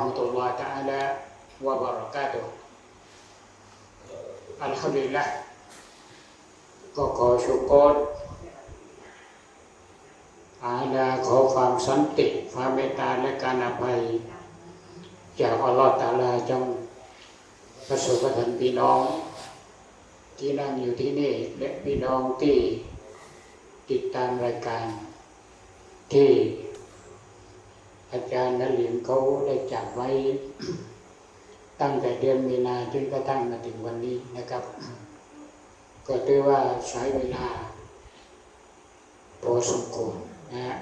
ورحمة الله تعالى وبركاته อัลฮัมดุลิลละก็ขอชุกรอาลาขอความสันติความเมตตาและการอภัย จากอัลลอฮฺตะอาลาจงประสบกับท่านพี่น้อง ที่นั่งอยู่ที่นี่ และพี่น้องที่ติดตามรายการ ที่ อาจารย์นลิมเขาได้จัดไว้ ตั้งแต่เดือนมีนาจนกระทั่งมาถึงวันนี้นะครับ ก็ถือว่าใช้เวลาพอสมควรนะฮะ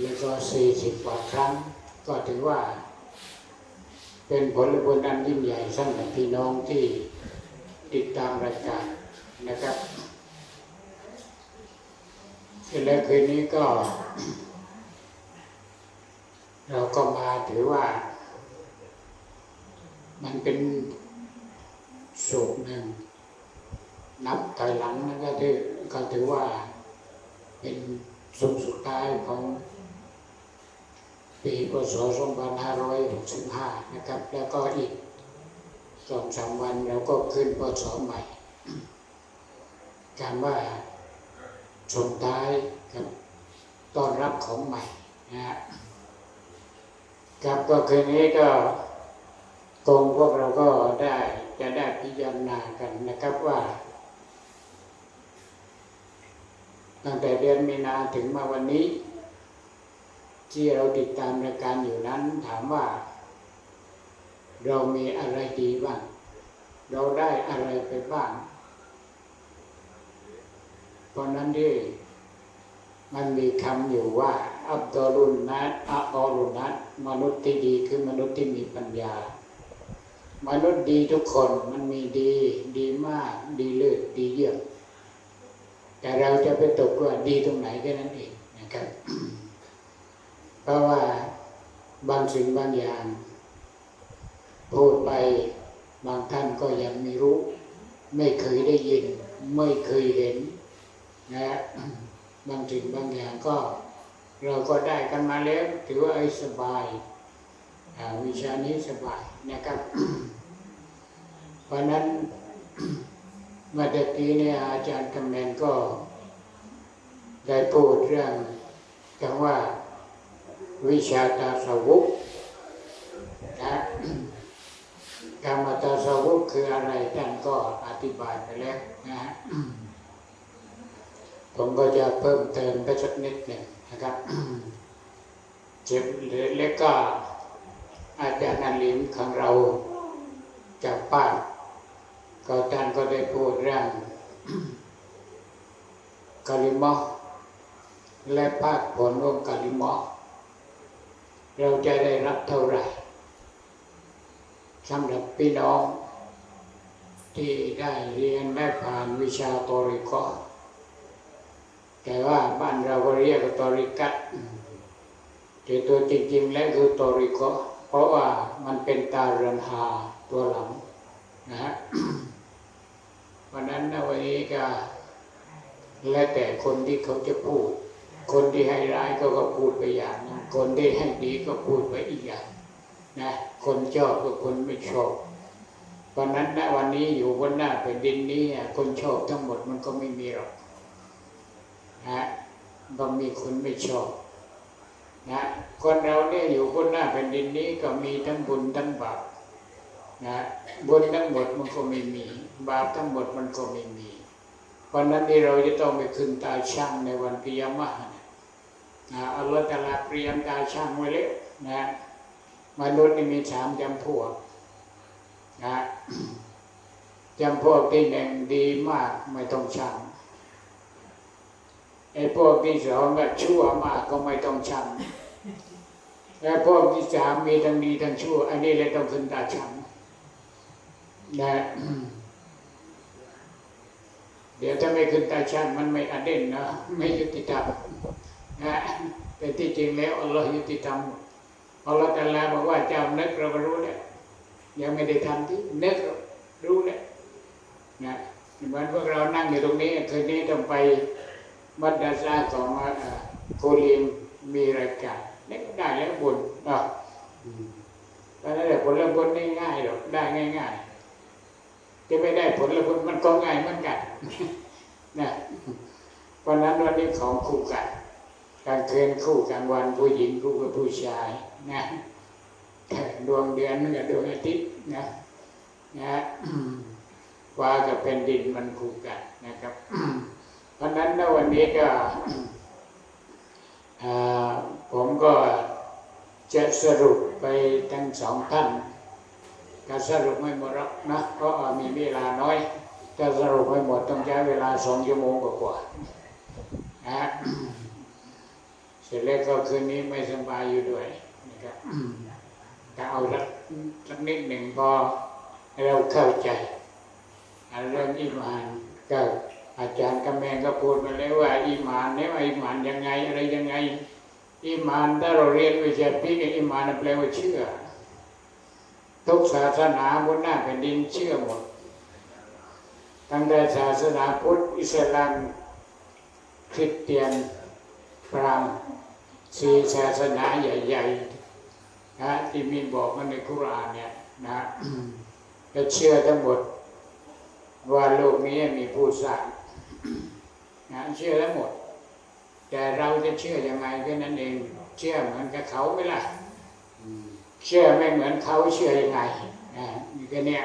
แล้วก็สี่สิบกว่าครั้ง ก็ถือว่า เป็นผลบุญอันยิ่งใหญ่สำหรับพี่น้องที่ติดตามรายการนะครับและคืนนี้ก็ เราก็มาถือว่า มันเป็นสุขหนึ่ง นับถอยหลังนั่นก็ถือก็ถือว่าเป็นสุขสุดท้ายของปีพศ2565 นะครับ แล้วก็อีกสองสามวันเราก็ขึ้นพศใหม่ การว่าส่งท้ายกับต้อนรับของใหม่นะฮะ ครับก็คืนนี้ก็คงพวกเราก็ได้จะได้พิจารณากันนะครับว่า ตั้งแต่เดือนมีนาถึงมาวันนี้ ที่เราติดตามรายการอยู่นั้นถามว่า เรามีอะไรดีบ้าง เราได้อะไรไปบ้างเพราะนั้นที่มันมีคำอยู่ว่า อับดอลุนนัตอับอลุนัตมนุษย์ที่ดีคือมนุษย์ที่มีปัญญา มนุษย์ดีทุกคนมันมีดี ดีมาก ดีเลิศดีเยี่ยมแต่เราจะไปตกว่าดีตรงไหนแค่นั้นเองนะครับ เพราะว่าบางสิ่งบางอย่างพูดไปบางท่านก็ยังไม่รู้ ไม่เคยได้ยิน ไม่เคยเห็นนะบางสิ่งบางอย่างก็ เราก็ได้กันมาแล้วถือว่าไอ้สบายาวิชานี้สบายนะครับ เพราะนั้นเมื่อตะกี้เนี่ยอาจารย์คำแมนก็ได้พูดเรื่องคำว่าวิชาตาสวุกนะกรรมตาสวุกคืออะไรท่านก็อธิบายไปแล้วนะฮะผมก็จะเพิ่มเติมไปสักนิดหนึ่ง นะครับเจ็บเล็กก็อาจารย์นันลิมของเราจากป้านก็ท่านก็ได้พูดเรื่องกาลิมอและภาคผลของกาลิมอเราจะได้รับเท่าไหร่สำหรับพี่น้อง ที่ได้เรียนและผ่านวิชาตริกอ แต่ว่าบ้านเราก็เรียกตอริกัตแต่ตัวจริงๆแล้วคือตอริโกเพราะว่ามันเป็นตาเรือนหาตัวหลังนะฮะวันนั้นนะวันนี้ก็แล้วแต่คนที่เขาจะพูด คนที่ให้ร้ายก็ก็พูดไปอย่างนึงคนที่ให้ดีก็พูดไปอีกอย่างนะคนชอบกับคนไม่ชอบวันนั้นนะวันนี้อยู่บนหน้าแผ่นดินนี้คนชอบทั้งหมดมันก็ไม่มีหรอก นะบางมีคนไม่ชอบนะคนเราเนี่ยอยู่บนหน้าแผ่นดินนี้ก็มีทั้งบุญทั้งบาปนะบุญทั้งหมดมันก็ไม่มี บาปทั้งหมดมันก็ไม่มีวันนั้นที่เราจะต้องไปขึ้นตาช่างในวันกิยามะห์นะอัลลอฮฺตะลาเตรียมตาช่างไว้แล้วนะมนุษย์นี่มีสามจำพวกนะจำพวกที่หนึ่งดีมากไม่ต้องช่าง ไอ้พวกที่สองก็ชั่วมากก็ไม่ต้องช่งและพวกที่สามมีทั้งดีทั้งชั่ว อันนี้เลยต้องขึ้นตาช่งนะเดี๋ยวถ้าไม่ขึ้นตาช่งมันไม่อเด่นนะไม่ยุติธรรมนะแต่ที่จริงแล้วอัลลอฮ์ยุติธรรมอัลลอฮ์ตะลาบอกว่าจ้านึกเราก็รู้แล้วยังไม่ได้ทำที่นึกรู้แล้วนะเหมือนพวกเรานั่งอยู่ตรงนี้คืนนี้ต้องไป มัดดาซาของอ่าโคลีมมีรายการนี่ก็ได้แล้วบุญอะอืมเพราะนั้นแต่ผลผลง่ายๆหรอกได้ง่ายๆจะไม่ได้ผลผลมันก็ง่ายเหมือนกันนะเพราะนั้นวันนี้ของคู่กันกลางคืนคู่กลางวันผู้หญิงคู่กับผู้ชายนะดวงเดือนกับดวงอาทิตย์นะนะฟ้ากับแผ่นดินมันคู่กันนะครับ ราะนั้นในวันนี้ก็ผมก็จะสรุปไปทั้งสองท่านก็สรุปไม่หมดหรอกนะเพราะมีเวลาน้อยจะสรุปไม่หมดต้องใช้เวลาสองชั่วโมงกว่าๆนะฮะเสร็จแล้วก็คืนนี้ไม่สบายอยู่ด้วยนะครับก็เอาสักสักนิดหนึ่งพอเราเข้าใจเรื่องอิมานก็ อาจารย์กำแมงก็พูดมาแล้วว่าอิมานเนี่ยว่าอิมานยังไงอะไรยังไงอิมานถ้าเราเรียนวิชาพิกอิมานแปลว่าเชื่อ ทุกศาสนาบนหน้าแผ่นดินเชื่อหมดตั้งแต่ศาสนาพุทธอิสลามคริสเตียนพราหมณ์สี่ศาสนาใหญ่ๆนะที่มีบอกมาในคุรานเนี่ยนะจะเชื่อทั้งหมดว่าโลกนี้มีผู้สร้าง เชื่อทั้งหมด แต่เราจะเชื่อยังไงแค่นั้นเอง เชื่อเหมือนกับเขาไหมล่ะเชื่อไม่เหมือนเขาเชื่อยังไงนะนี่ก็เนี่ย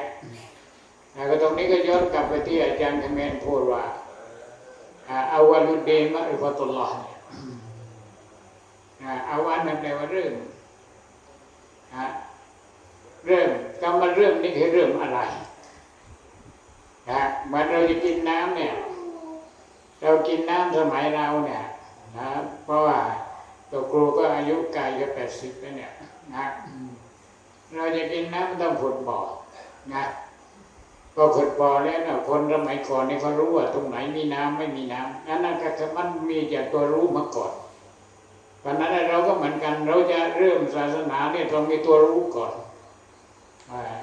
แล้วก็ตรงนี้ก็ย้อนกลับไปที่อาจารย์คเมนพูดว่าอาอาวาลุดเดนมะริฟะตุลลอฮ์เนี่ยอาวันนั่นแปลว่าเริ่มอ่าเริ่มคำว่าเริ่มนี่คือเริ่มอะไรนะเหมือนเราจะกินน้ำเนี่ย กินน้ำสมัยเราเนี่ยนะเพราะว่าตัวครูก็อายุไกลจะแปดสิบแล้วเนี่ยนะเราจะกินน้ำมันต้องขุดบ่อนะพอขุดบ่อแล้วนะคนสมัยก่อนนี่เขารู้ว่าตรงไหนมีน้ำไม่มีน้ำนั่นนะก็มันมีจากตัวรู้มาก่อนเพราะนั้นเราก็เหมือนกันเราจะเริ่มศาสนาเนี่ยต้องมีตัวรู้ก่อน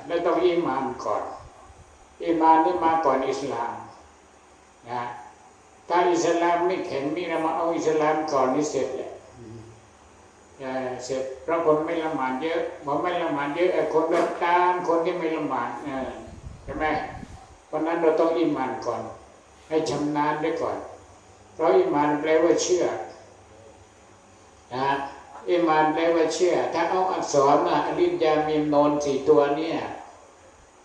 แล้วต้องอิมานก่อนอิมานนี่มาก่อนอิสลามนะ ถ้าอิสลามไม่แข็งนี่เรามาเอาอิสลามก่อนนี่เสร็จเลยเสร็จเพราะคนไม่ละหมาดเยอะบอกไม่ละหมาดเยอะไอ้คนเดินตามคนที่ไม่ละหมาดเออใช่ไหมเพราะนั้นเราต้องอิมานก่อน ให้ชำนาญไว้ก่อน เพราะอิมานแปลว่าเชื่อนะอิมานแปลว่าเชื่อ ถ้าเอาอักษรมาอลิยามีมนนสี่ตัวเนี่ย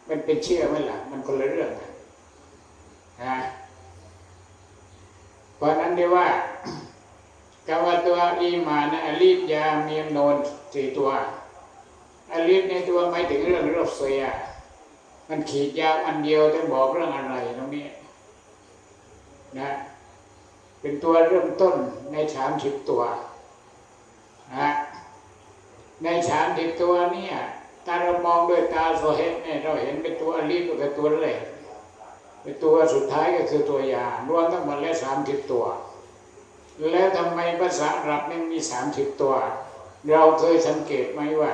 มันเป็นเชื่อไหมล่ะ มันคนละเรื่องนะ เพราะนั้นเรียกว่าคำว่าตัวอีมานนะอลิฟยาเมียมโนนสี่ตัวอลิฟในตัวหมายถึงเรื่องรสเซียมันขีดยาวอันเดียวจะบอกเรื่องอะไรตรงนี้นะเป็นตัวเริ่มต้นในสามสิบตัวนะในสามสิบตัวเนี่ยถ้าเรามองด้วยตาโซเฮตเนี่ยเราเห็นเป็นตัวอลิฟก็คือตัวแรกเป็น ตัวสุดท้ายก็คือตัวยารวมทั้งหมดแล้วสามสิบตัว แล้วทำไมภาษาอับมันมีสามสิบตัว เราเคยสังเกตไหมว่า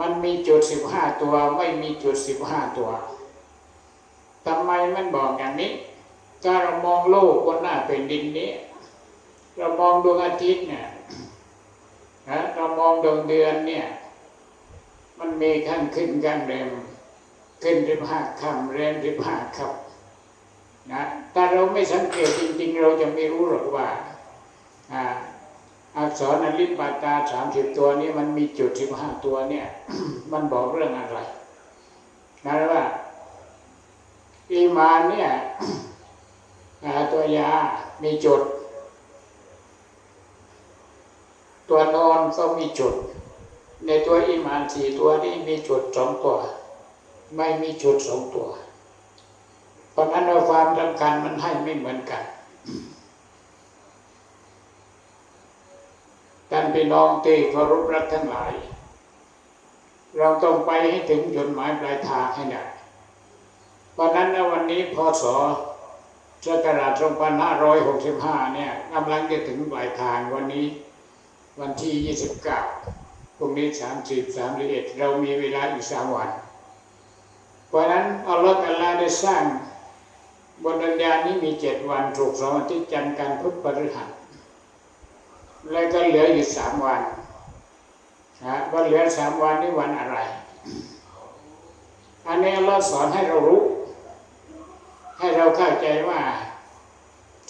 มันมีจุดสิบห้าตัวไม่มีจุดสิบห้าตัวทำไมมันบอกอย่างนี้ถ้าเรามองโลกบนหน้าเป็นดินนี้ เรามองดวงอาทิตย์เนี่ยนะเรามองดวงเดือนเนี่ย มันมีขั้นขึ้นขั้นแรม ขึ้นสิบห้าคำแรมสิบห้าคำนะถ้าเราไม่สังเกตจริง ๆ เราจะไม่รู้หรอกว่าอักษรอลิปบาตาสามสิบตัวนี้มันมีจุดสิบห้าตัวเนี่ย มันบอกเรื่องอะไรนะว่าอีมานเนี่ยตัวยามีจุด ตัวนอนก็มีจุด ในตัวอีมานสี่ตัวนี้มีจุดสองตัว ไม่มีจุดสองตัว เพราะนั้นเราความสำคัญมันให้ไม่เหมือนกันท่านพี่น้องที่เคารพรักทั้งหลาย เราต้องไปให้ถึงจุดหมายปลายทางให้ได้เพราะนั้นนะวันนี้พศศักราช2565 เนี่ยกำลังจะถึงปลายทางวันนี้ วันที่ 29พรุ่งนี้ 30 31 เรามีเวลาอีก3วัน เพราะนั้นอัลลอฮฺอัลลาได้สร้างบนดัญญานี้มีเจ็ดวันถูกสองอาทิตย์จันทร์การพุธพฤหัสแล้วก็เหลืออยู่สามวันนะว่าเหลือสามวันนี้วันอะไร อันนี้เราสอนให้เรารู้ ให้เราเข้าใจว่า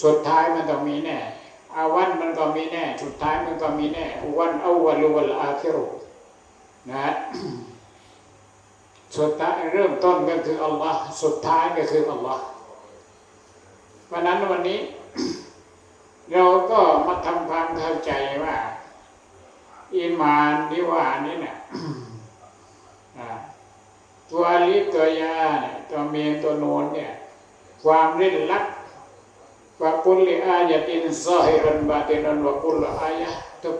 สุดท้ายมันต้องมีแน่อาวันมันก็มีแน่ สุดท้ายมันก็มีแน่วันเอาวันลุวันอาคิรุนะ สุดท้ายเริ่มต้นก็คืออัลลอฮ์สุดท้ายก็คืออัลลอฮ์วันนั้นวันนี้ เราก็มาทำความเข้าใจว่าอีมานที่ว่านี่เนี่ยตัวลิฟตัวยาเนี่ยตัวเมียตัวโนนเนี่ย ความเล่นลับว่ากุลอายะตินซอฮิรันบาตินันว่ากุลอายะ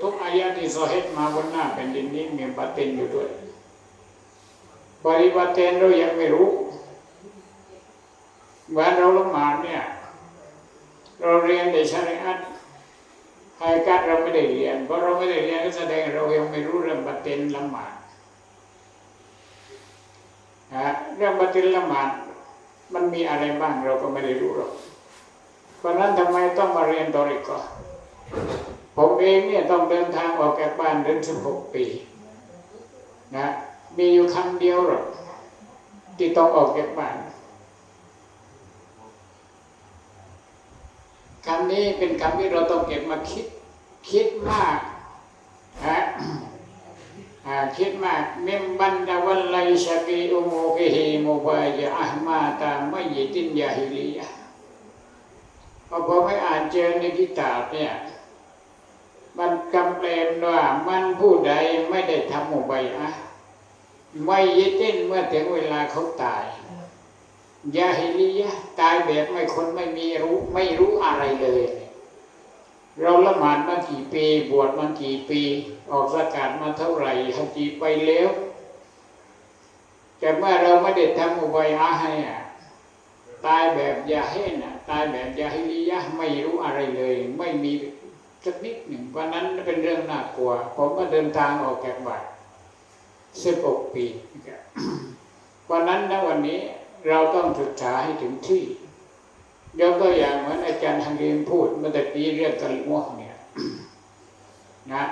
ทุกๆอายะที่ซอฮิดมาบนหน้าแผ่นดินนี้มีบาตินอยู่ด้วย ปริบัติเรายังไม่รู้วันเราละหมาดเนี่ย เราเรียนในชาริอัตไฮกัดเราไม่ได้เรียน เพราะเราไม่ได้เรียนก็แสดงเรายังไม่รู้เรื่องบัตเตนละหมาดนะเรื่องบัตเตนละหมาดมันมีอะไรบ้างเราก็ไม่ได้รู้หรอกเพราะนั้นทำไมต้องมาเรียนตอริกอผมเองเนี่ยต้องเดินทางออกจากบ้านเดินสิบหกปี นะ มีอยู่ครั้งเดียวหรอกที่ต้องออกจากบ้านคำนี้เป็นคำที่เราต้องเก็บมาคิด คิดมากฮะคิดมากมิมบันดาวัลไลชากีอุโมกิฮิมุบายะอัลมาตาไม่ยิตินยาฮิลียะพอผมไม่อ่านเจอในกิตาบเนี่ยมันกำเปลนว่ามันผู้ใดไม่ได้ทำมุบายะ ไม่ยิตินเมื่อถึงเวลาเขาตายยาฮิลียะตายแบบไม่คนไม่มีรู้ไม่รู้อะไรเลย เราละหมาดมากี่ปี บวชมากี่ปี ออกสกาดมาเท่าไหร่ฮัจีไปแล้ว แต่เมื่อเราไม่ได้ทำอุบายอาให้ตายแบบยาเฮนะตายแบบยาฮิลียะไม่รู้อะไรเลย ไม่มีสักนิดหนึ่งวันนั้นเป็นเรื่องน่ากลัว ผมก็เดินทางออกจากบ้าน สิบหกปีวันนั้นนะวันนี้เราต้องศึกษาให้ถึงที่ยกตัวอย่างเหมือนอาจารย์ฮังเรียนพูดเมื่อต่ปีเรื่องกะลิมอเนี่ยนะ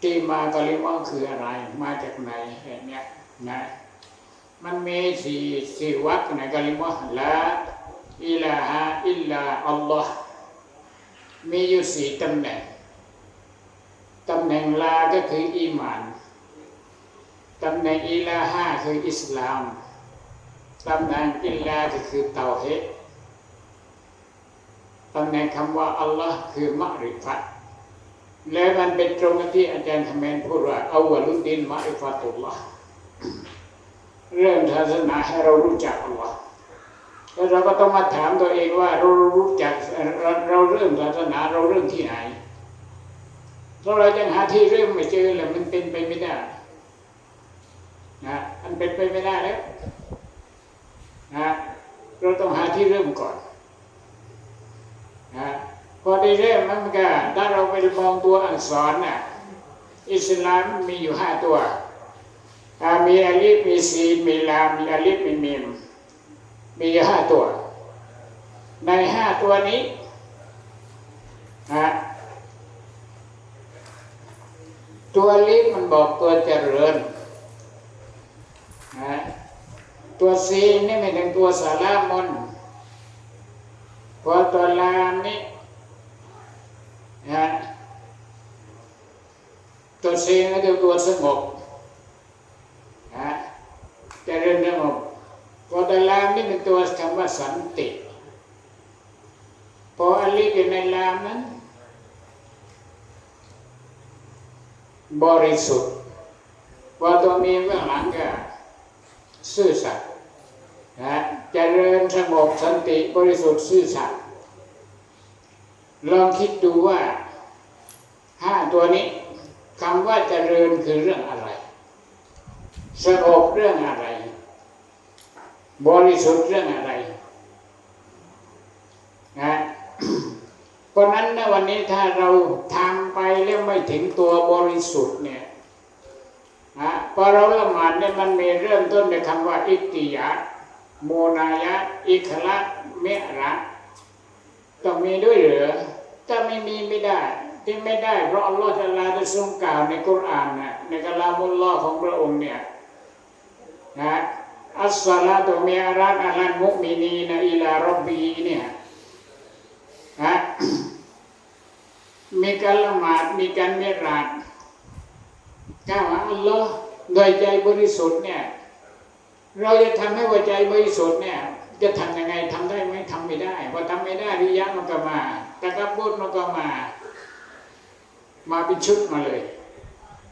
ที่มากะลิมอคืออะไร มาจากไหนอย่างเนี้ยนะ มันมีสี่สี่วักในกะลิมอละอิลาฮะอิลลาอัลลอฮ์มีอยู่สี่ตำแหน่งตำแหน่งลาก็คืออีมาน ตำแหน่งอิลาฮะคืออิสลามตำแหน่งอิลลาก็คือเตาเฮดตำแหน่งคำว่าอัลลอฮ์คือมะริฟัตและมันเป็นตรงกับที่อาจารย์คำเมนพูดว่าเอาวลุดินมะริฟัตุลลอฮ์เรื่องศาสนาให้เรารู้จักอัลลอฮ์แล้วเราก็ต้องมาถามตัวเองว่าเรารู้จักเราเราเรื่องศาสนาเราเรื่องที่ไหนเพราะเรายังหาที่เริ่มไม่เจอเลยมันเป็นไปไม่ได้ นะมันเป็นไปไม่ได้แล้วนะเราต้องหาที่เริ่มก่อนนะพอได้เริ่มมันก็ถ้าเราไปมองตัวอักษรน่ะอิสลามมีอยู่ห้าตัวมีอาลิฟมีซีมีลามมีอาลิฟมีมีมมีอยู่ห้าตัว ในห้าตัวนี้นะตัวลิฟมันบอกตัวเจริญนะ ตัวซีนี่ไม่ถึงตัวสารามนพอตัวลามนี่นะตัวซีก็คือตัวสงบนะจะเริ่มสงบพอตัวลามนี่เป็นตัวคำว่าสันติพออลิฟอยู่ในลามนั้นบริสุทธิ์พอตัวมีเบื้องหลังก็ซื่อสัตย์ นะเจริญสงบสันติบริสุทธิ์ซื่อสัตย์ลองคิดดูว่าห้าตัวนี้คำว่าเจริญคือเรื่องอะไร สงบเรื่องอะไร บริสุทธิ์เรื่องอะไรนะเพราะนั้นนะวันนี้ถ้าเราทำไปแล้วไม่ถึงตัวบริสุทธิ์เนี่ยนะพอเราละหมาดเนี่ยมันมีเริ่มต้นด้วยคำว่าอิติยะ โมนายะ อิคละเมระต้องมีด้วยเหรือถ้าไม่มีไม่ได้ ที่ไม่ได้ เพราะอัลลอฮฺจะลาได้ทรงกล่าวในกุรอานนะในกลามุลลอของพระองค์เนี่ยนะอัสสลาตุมิอารัตอัลันมุมินีนะอิลารบบีเนี่ยนะมีการละหมาดมีการเมตตากล่าวหาอัลลอฮ์โดยใจบริสุทธิ์เนี่ย เราจะทำให้หัวใจบริสุทธิ์เนี่ย จะทำยังไงทำได้ไหมทำไม่ได้พอทำไม่ได้ริยะมันก็มาตะกับบุญมันก็มา มาเป็นชุดมาเลย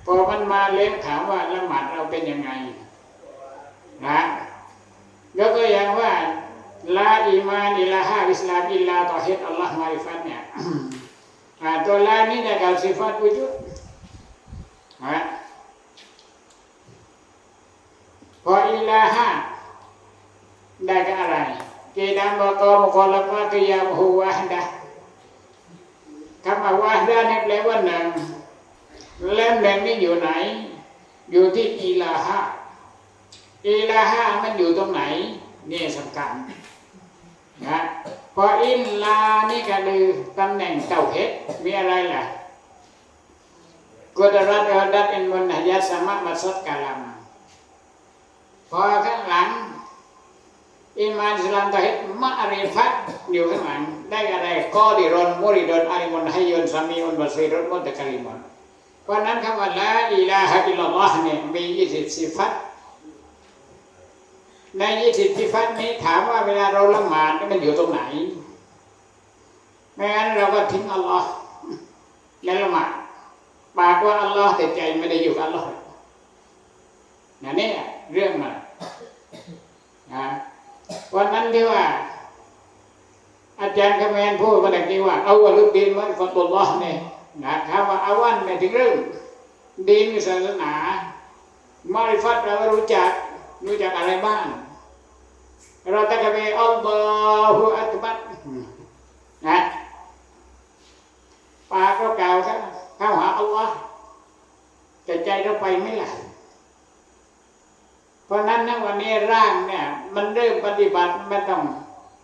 พอมันมาเลี้งถามว่าละหมาดเราเป็นยังไงนะแล้วก็อย่างว่าลาอีมานอิลาฮะอิสลามอิลลาตอฮิดอัลลอฮ์มาริฟัตเนี่ยตัวลานี่ในการสิฟัตวุจุดนะ พออิลาฮะได้ก็อะไรกีดามบกอมกอลฟาติยามฮูวะฮดะคำว่าวะฮดะนี่แปลว่าหนึ่งแล้วหนึ่งนี่อยู่ไหน อยู่ที่อิลาฮะอิลาฮะมันอยู่ตรงไหนนี่สำคัญนะพออินลานี่ก็คือตำแหน่งเต่าเพชรมีอะไรล่ะกุดรัตอัดัตอินมนหยัสสมะมัสสัดกาลัม พอข้างหลังอิมานสลามตาฮิดมาอาริฟัตอยู่ข้างหลังได้อะไรกอดิรอนมุริดอนอาริมุนฮัยยนสามีอุนบัซีรอนมุตะกะลิมอนเพราะนั้นคำว่าละอิลาฮะอิลลอฮ์เนี่ยมียี่สิบสิฟัตในยี่สิบสิฟัตนี้ถามว่าเวลาเราละหมาดมันอยู่ตรงไหนไม่งั้นเราก็ทิ้งอัลลอฮ์ในละหมาดปากว่าอัลลอฮ์แต่ใจไม่ได้อยู่กับอัลลอฮ์นะนี่เรื่องมัน นะวันนั้นที่ว่า อาจารย์คำแมนพูดมาแต่นี้ว่า เอาวะลุดีนมันฟอตุลลอเนี่ยนะครับว่าอาวันเนี่ถึงเรื่องดีนศาสนามาริฟัตเรารู้จักรู้จักอะไรบ้างเราตะกะเบอัลลอฮฺอักบัรนะปากก็กล่าวครับเข้าหาอัลลอฮ์แต่ใจเราไปไม่ล่ะ เพราะนั้นนะวันนี้ร่างเนี่ย มันเริ่มปฏิบัติไม่ต้อง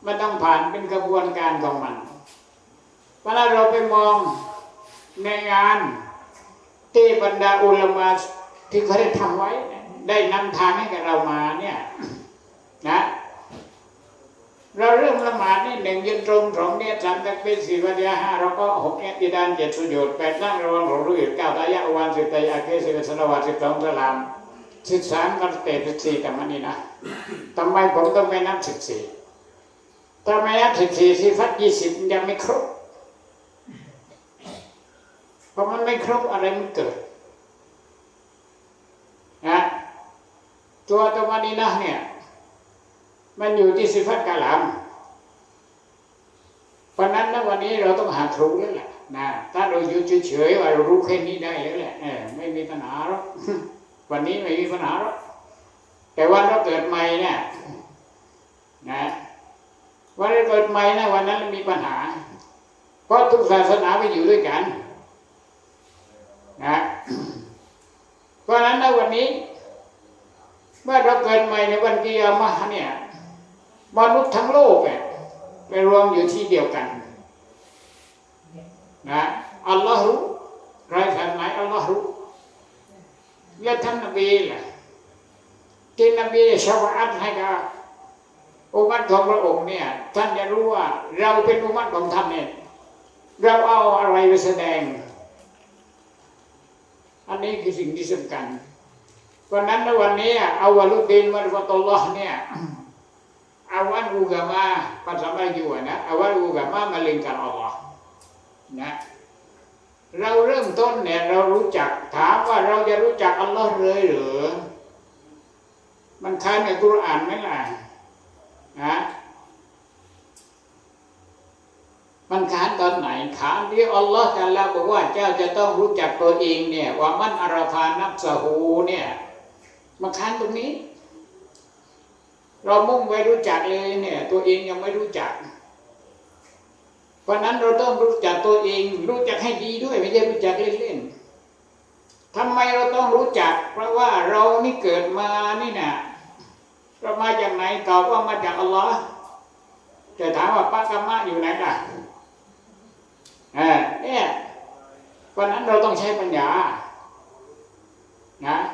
ไม่ต้องผ่านเป็นกระบวนการของมันเวลาเราไปมองในงานที่บรรดาอุลมะที่เขาได้ทำไว้ ได้นำทางให้กับเรามาเนี่ยนะเราเริ่มละหมาดนี่หนึ่งยืนตรงสองเนี่ยสามตักเป็นสี่วัฏยาห้าเราก็หกเนี่ยติดานเจ็ดสุญญ์แปดนั่งระวังหกรู้อีกเก้าตายะวันสิบตายะเกสิบสนวัตสิบสองสลาม สิบสามกันเตะสิบสี่แต่มันนี่นะทำไมผมต้องไปนับสิบสี่ถ้าไม่นับสิบสี่สิฟัดยี่สิบยังไม่ครบเพราะมันไม่ครบอะไรมันเกิดนะตัวตะวันนี้นะเนี่ย มันอยู่ที่สิฟัตกาลามเพราะนั้นนะวันนี้เราต้องหาครูแล้วแหละนะถ้าเราอยู่เฉยๆว่าเรารู้แค่นี้ได้แล้วแหละเออไม่มีปัญหาหรอก วันนี้ไม่มีปัญหาหรอกแต่วันเราเกิดใหม่เนี่ยนะวันเราเกิดใหม่นะวันนั้นมีปัญหา เพราะทุกศาสนาไปอยู่ด้วยกัน นะเพราะนั้นในวันนี้เมื่อเราเกิดใหม่ในวันกิยามะห์เนี่ยมนุษย์ทั้งโลกเนี่ยไปรวมอยู่ที่เดียวกัน นะอัลลอฮ์รู้ใครทำไหนอัลลอฮ์รู้ และท่านนบีล่ะที่นบีชาวอัตให้กับอุมัตของพระองค์เนี่ยท่านจะรู้ว่าเราเป็นอุมัตของท่านเนี่ยเราเอาอะไรไปแสดง อันนี้คือสิ่งที่สำคัญเพราะนั้นในวันนี้เอาวาลุดินมันฟตลลอฮ์เนี่ยอาวันอุกามาภาษาบาลีว่นะอาวันอุกามามาเล่นกับอัลลอฮ์นะ เราเริ่มต้นเนี่ยเรารู้จักถามว่าเราจะรู้จักอัลลอฮ์เลยหรือมันค้านในกุรอานไหมล่ะนะมันขานตอนไหนขานที่อัลลอฮ์แต่ละบอกว่าเจ้าจะต้องรู้จักตัวเองเนี่ย ว่ามันอาราฟานับสหูเนี่ยมันขานตรงนี้ เรามุ่งไปรู้จักเลยเนี่ย ตัวเองยังไม่รู้จัก เพราะนั้นเราต้องรู้จักตัวเอง รู้จักให้ดีด้วยไม่ใช่รู้จักเล่นๆทำไมเราต้องรู้จัก เพราะว่าเรานี่เกิดมานี่นะเรามาจากไหนตอบว่ามาจากอัลลอฮ์จะถามว่าปักกามะอยู่ไหนล่ะอ่าเนี่ยเพราะฉะนั้นเราต้องใช้ปัญญานะ